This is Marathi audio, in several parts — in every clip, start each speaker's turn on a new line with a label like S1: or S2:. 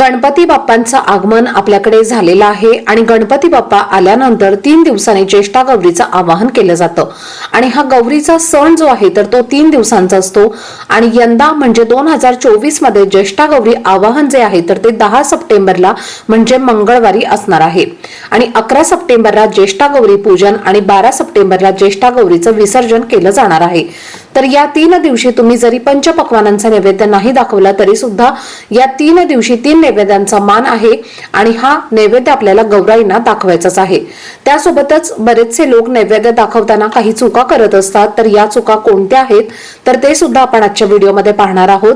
S1: गणपती बाप्पांचं आगमन आपल्याकडे झालेलं आहे आणि गणपती बाप्पा आल्यानंतर तीन दिवसांनी ज्येष्ठा गौरीचं आवाहन केलं जातं. आणि हा गौरीचा सण जो आहे तर तो तीन दिवसांचा असतो. आणि यंदा म्हणजे दोन हजार चोवीसमध्ये ज्येष्ठा गौरी आवाहन जे आहे तर ते दहा सप्टेंबरला म्हणजे मंगळवारी असणार आहे. आणि अकरा सप्टेंबरला ज्येष्ठा गौरी पूजन आणि बारा सप्टेंबरला ज्येष्ठा गौरीचं विसर्जन केलं जाणार आहे. तर या तीन दिवशी तुम्ही जरी पंचपक्वानांचा नैवेद्य नाही दाखवला तरी सुद्धा या तीन दिवशी तीन नैवेद्यांचा मान आहे आणि हा नैवेद्य आपल्याला गौराईंना दाखवायचाच आहे. त्यासोबतच बरेचसे लोक नैवेद्य दाखवताना काही चुका करत असतात. तर या चुका कोणत्या आहेत? तर ते सुद्धा आपण आजच्या व्हिडिओमध्ये पाहणार आहोत.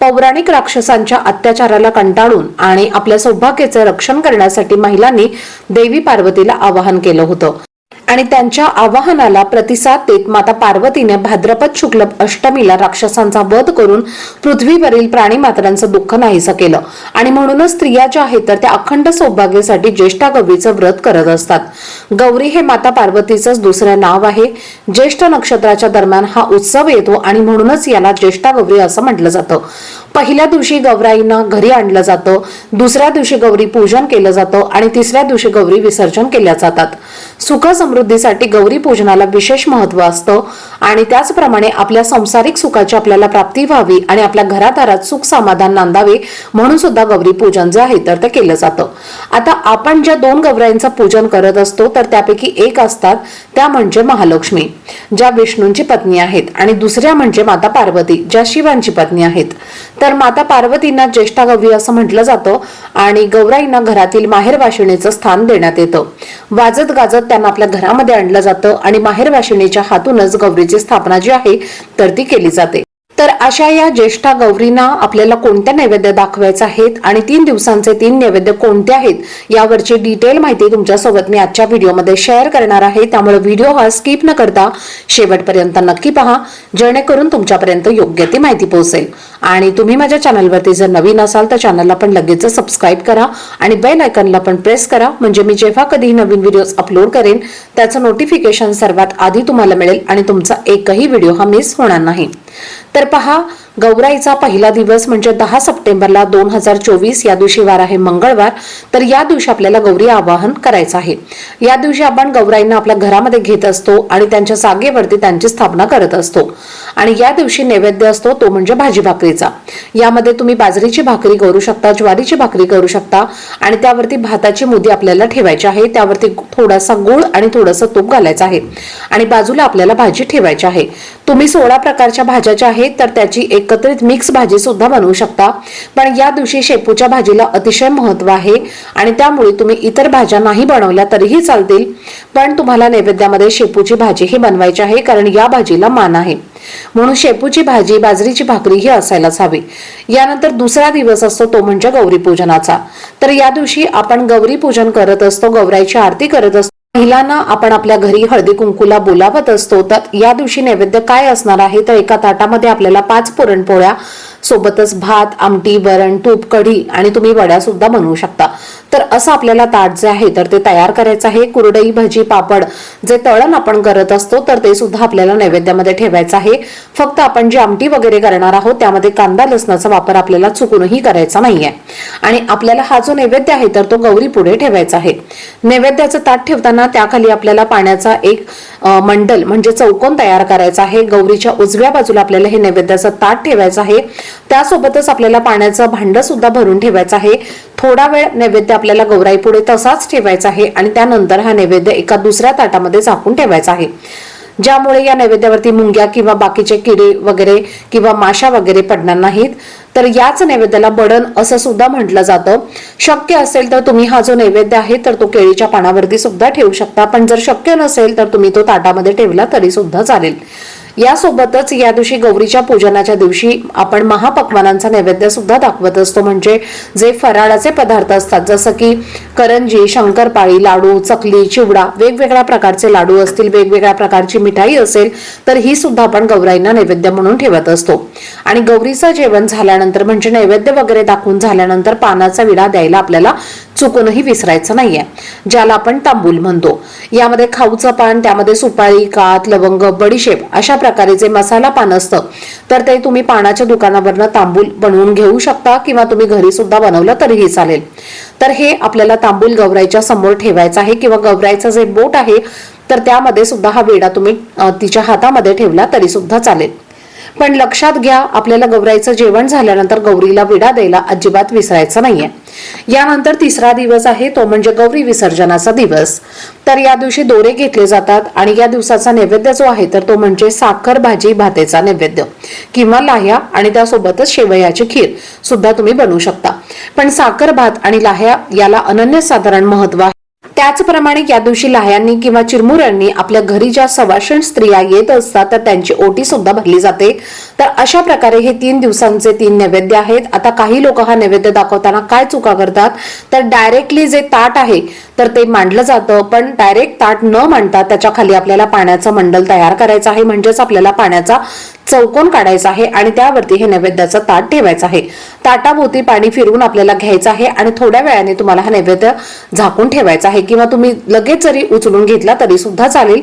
S1: पौराणिक राक्षसांच्या अत्याचाराला कंटाळून आणि आपल्या सौभाग्याचे रक्षण करण्यासाठी महिलांनी देवी पार्वतीला आवाहन केलं होतं. आणि त्यांच्या आवाहनाला प्रतिसाद देत माता पार्वतीने भाद्रपद शुक्ल अष्टमीला राक्षसांचा वध करून पृथ्वीवरील प्राणी मात्रांचं दुःख नाहीसं केलं. आणि म्हणूनच स्त्रिया ज्या आहेत तर त्या अखंड सौभाग्यासाठी ज्येष्ठा गौरीचं व्रत करत असतात. गौरी हे माता पार्वतीचंच दुसरं नाव आहे. ज्येष्ठ नक्षत्राच्या दरम्यान हा उत्सव येतो आणि म्हणूनच याला ज्येष्ठा गौरी असं म्हटलं जातं. पहिल्या दिवशी गौराईंना घरी आणलं जातं दुसऱ्या दिवशी गौरी पूजन केलं जातं आणि तिसऱ्या दिवशी गौरी विसर्जन केल्या जातात. सुख समृद्धीसाठी गौरी पूजनाला विशेष महत्त्व असतं आणि त्याचप्रमाणे आपल्या संसारिक सुखाची आपल्याला प्राप्ती व्हावी आणि आपल्या घरादारात सुख समाधान नांदावे म्हणून सुद्धा गौरी पूजन जे आहे तर ते केलं जातं. आता आपण ज्या दोन गौराईंचं पूजन करत असतो तर त्यापैकी एक असतात त्या म्हणजे महालक्ष्मी ज्या विष्णूंची पत्नी आहेत आणि दुसऱ्या म्हणजे माता पार्वती ज्या शिवांची पत्नी आहेत. तर माता पार्वतींना ज्येष्ठा गौरी असं म्हटलं जातं आणि गौराईंना घरातील माहेर वाशिणीचं स्थान देण्यात येतं. वाजत गाजत त्यांना आपल्या घरामध्ये आणलं जातं आणि माहेर वाशिणीच्या हातूनच गौरीची स्थापना जी आहे तर ती केली जाते. तर अशा या ज्येष्ठा गौरींना आपल्याला कोणत्या नैवेद्य दाखवायचे आहेत आणि तीन दिवसांचे तीन नैवेद्य कोणते आहेत यावरची डिटेल माहिती तुमच्यासोबत मी आजच्या व्हिडिओमध्ये शेअर करणार आहे. त्यामुळे व्हिडिओ हा स्किप न करता शेवटपर्यंत नक्की पहा जेणेकरून तुमच्यापर्यंत योग्य ती माहिती पोहोचेल. आणि तुम्ही माझ्या चॅनलवरती जर नवीन असाल तर चॅनलला पण लगेच सबस्क्राईब करा आणि बेल आयकनला पण प्रेस करा. म्हणजे मी जेव्हा कधीही नवीन व्हिडिओज अपलोड करेन त्याचं नोटिफिकेशन सर्वात आधी तुम्हाला मिळेल आणि तुमचा एकही व्हिडिओ हा मिस होणार नाही. तर पहा गौराईचा पहिला दिवस म्हणजे दहा सप्टेंबरला दोन हजार चोवीस या दिवशी वार आहे. मंगळवार तर या दिवशी आपल्याला गौरी आवाहन करायचं आहे. या दिवशी आपण गौराईंना आपल्या घरामध्ये घेत असतो आणि त्यांच्या जागेवरती त्यांची स्थापना करत असतो. आणि या दिवशी नैवेद्य असतो तो म्हणजे भाजी भाकरीचा. यामध्ये तुम्ही बाजरीची भाकरी करू शकता ज्वारीची भाकरी करू शकता आणि त्यावरती भाताची मुदी आपल्याला ठेवायची आहे. त्यावरती थोडासा गुळ आणि थोडंसं तूप घालायचं आहे. आणि बाजूला आपल्याला भाजी ठेवायची आहे. तुम्ही सोळा प्रकारच्या भाज्या ज्या आहेत तर त्याची एक एकत्रित मिक्स भाजी सुद्धा बनवू शकता. पण या दिवशी शेपूच्या भाजीला अतिशय महत्त्व आहे आणि त्यामुळे तुम्ही इतर भाज्या नाही बनवल्या तरीही चालतील. पण तुम्हाला नैवेद्यामध्ये शेपूची भाजी ही बनवायची आहे कारण या भाजीला मान आहे. म्हणून शेपूची भाजी बाजरीची भाकरी ही असायलाच हवी. यानंतर दुसरा दिवस असतो तो म्हणजे गौरी पूजनाचा तर या दिवशी आपण गौरी पूजन करत असतो गौराईची आरती करत असतो. महिलांना आपण आपल्या घरी हळदी कुंकूला बोलावत असतो तर या दिवशी नैवेद्य काय असणार आहे? तर एका ताटामध्ये आपल्याला पाच पुरणपोळ्या सोबतच भात आमटी वरण तूप कढी आणि तुम्ही वड्या सुद्धा बनवू शकता. तर असं आपल्याला ताट जे आहे तर ते तयार करायचं आहे. कुरडई भजी पापड जे तळण आपण करत असतो तर ते सुद्धा आपल्याला नैवेद्यामध्ये ठेवायचं आहे. फक्त आपण जी आमटी वगैरे करणार आहोत त्यामध्ये कांदा लसणाचा वापर आपल्याला चुकूनही करायचा नाहीये. आणि आपल्याला हा जो नैवेद्य आहे तर तो गौरी पुढे ठेवायचा आहे. नैवेद्याचं ताट ठेवताना त्याखाली आपल्याला पाण्याचा एक मंडल म्हणजे चौकोन तयार करायचा आहे. गौरीच्या उजव्या बाजूला आपल्याला हे नैवेद्याचं ताट ठेवायचं आहे. त्यासोबतच आपल्याला पाण्याचं भांड सुद्धा भरून ठेवायचं आहे. थोडा वेळ नैवेद्य आपल्याला गौराई पुढे तसाच ठेवायचा आहे आणि त्यानंतर हा नैवेद्य एका दुसऱ्या ताटामध्ये झाकून ठेवायचा आहे. ज्यामुळे या नैवेद्यावरती मुंग्या किंवा बाकीचे किडे वगैरे किंवा माशा वगैरे पडणार नाहीत. तर याच नैवेद्याला बडन असं सुद्धा म्हटलं जातं. शक्य असेल तर तुम्ही हा जो नैवेद्य आहे तर तो केळीच्या पानावरती सुद्धा ठेवू शकता. पण जर शक्य नसेल तर तुम्ही तो ताटामध्ये ठेवला तरी सुद्धा चालेल. यासोबतच या दिवशी गौरीच्या पूजनाच्या दिवशी आपण महापक्वानांचा नैवेद्य सुद्धा दाखवत असतो. म्हणजे जे फराळाचे पदार्थ असतात जसं की करंजी शंकरपाळी लाडू चकली चिवडा वेगवेगळ्या प्रकारचे लाडू असतील वेगवेगळ्या प्रकारची मिठाई असेल तर ही सुद्धा आपण गौराईंना नैवेद्य म्हणून ठेवत असतो. आणि गौरीचं जेवण झाल्यानंतर म्हणजे नैवेद्य वगैरे दाखवून झाल्यानंतर पानाचा विडा द्यायला आपल्याला चुकूनही विसरायचं नाहीये ज्याला आपण तांबूल म्हणतो. यामध्ये खाऊचं पान त्यामध्ये सुपारी कात लवंग बडीशेप अशा प्रकारे जे मसाला पान असतं तर ते तुम्ही पानाच्या दुकानावरनं तांबूल बनवून घेऊ शकता किंवा तुम्ही घरी सुद्धा बनवलं तरीही चालेल. तर हे आपल्याला तांबूल गवराईच्या समोर ठेवायचं आहे किंवा गवरायचं जे बोट आहे तर त्यामध्ये सुद्धा हा वेडा तुम्ही तिच्या हातामध्ये ठेवला तरी सुद्धा चालेल. पण लक्षात घ्या आपल्याला गौराईचं जेवण झाल्यानंतर गौरीला विडा द्यायला अजिबात विसरायचं नाहीये. यानंतर तिसरा दिवस आहे तो म्हणजे गौरी विसर्जनाचा दिवस. तर या दिवशी दोरे घेतले जातात आणि या दिवसाचा नैवेद्य जो आहे तर तो म्हणजे साखर भाजी भातेचा नैवेद्य किंवा लाह्या आणि त्यासोबतच शेवयाची खीर सुद्धा तुम्ही बनवू शकता. पण साखर भात आणि लाह्या याला अनन्यसाधारण महत्त्व आहे. त्याचप्रमाणे या दिवशी लाह्यांनी किंवा चिरमुऱ्यांनी आपल्या घरी ज्या सवाषण स्त्रिया येत असतात तर त्यांची ओटी सुद्धा भरली जाते. तर अशा प्रकारे हे तीन दिवसांचे तीन नैवेद्य आहेत. आता काही लोक हा नैवेद्य दाखवताना काय चुका करतात? तर डायरेक्टली जे ताट आहे तर ते मांडलं जातं. पण डायरेक्ट ताट न मांडता त्याच्याखाली आपल्याला पाण्याचं मंडल तयार करायचं आहे. म्हणजेच आपल्याला पाण्याचा चौकोन काढायचा आहे आणि त्यावरती हे नैवेद्याचं ताट ठेवायचं आहे. ताटाभोवती पाणी फिरवून आपल्याला घ्यायचं आहे आणि थोड्या वेळाने तुम्हाला हा नैवेद्य झाकून ठेवायचा आहे किंवा तुम्ही लगेच जरी उचलून घेतला तरी सुद्धा चालेल.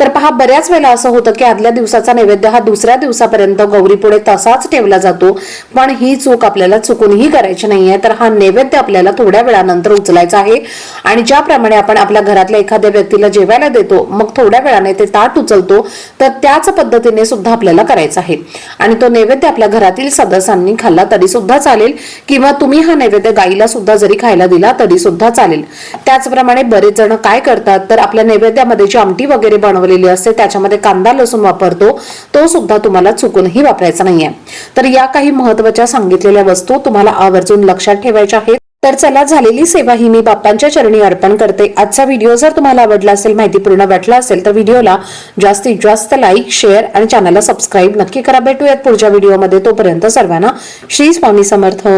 S1: तर पहा बऱ्याच वेळेला असं होतं की आदल्या दिवसाचा नैवेद्य हा दुसऱ्या दिवसापर्यंत गौरी पुढे तसाच ठेवला जातो पण ही चूक आपल्याला चुकूनही करायची नाहीये. तर हा नैवेद्य आपल्याला थोड्या वेळानंतर उचलायचा आहे. आणि ज्याप्रमाणे आपण आपल्या घरातल्या एखाद्या व्यक्तीला जेवायला देतो मग थोड्या वेळाने ते ताट उचलतो तर त्याच पद्धतीने सुद्धा आपल्याला करायचा आहे. आणि तो नैवेद्य आपल्या घरातील सदस्यांनी खाल्ला तरी सुद्धा चालेल किंवा तुम्ही हा नैवेद्य गाईला सुद्धा जरी खायला दिला तरी सुद्धा चालेल. त्याचप्रमाणे बरेच जण काय करतात तर आपल्या नैवेद्यामध्ये जी आमटी वगैरे बनवलेली असते त्याच्यामध्ये कांदा लसूण वापरतो. तो सुद्धा तुम्हाला चुकूनही वापरायचा नाहीये. तर या काही महत्त्वाच्या सांगितलेल्या वस्तू तुम्हाला आवर्जून लक्षात ठेवायच्या आहेत. तर चला झालेली सेवा ही मी बाप्पांच्या चरणी अर्पण करते. आजचा व्हिडिओ जर तुम्हाला आवडला असेल माहितीपूर्ण वाटला असेल तर व्हिडिओला जास्तीत जास्त लाईक शेअर आणि चॅनलला सबस्क्राईब नक्की करा. भेटूयात पुढच्या व्हिडिओमध्ये. तोपर्यंत सर्वांना श्री स्वामी समर्थ.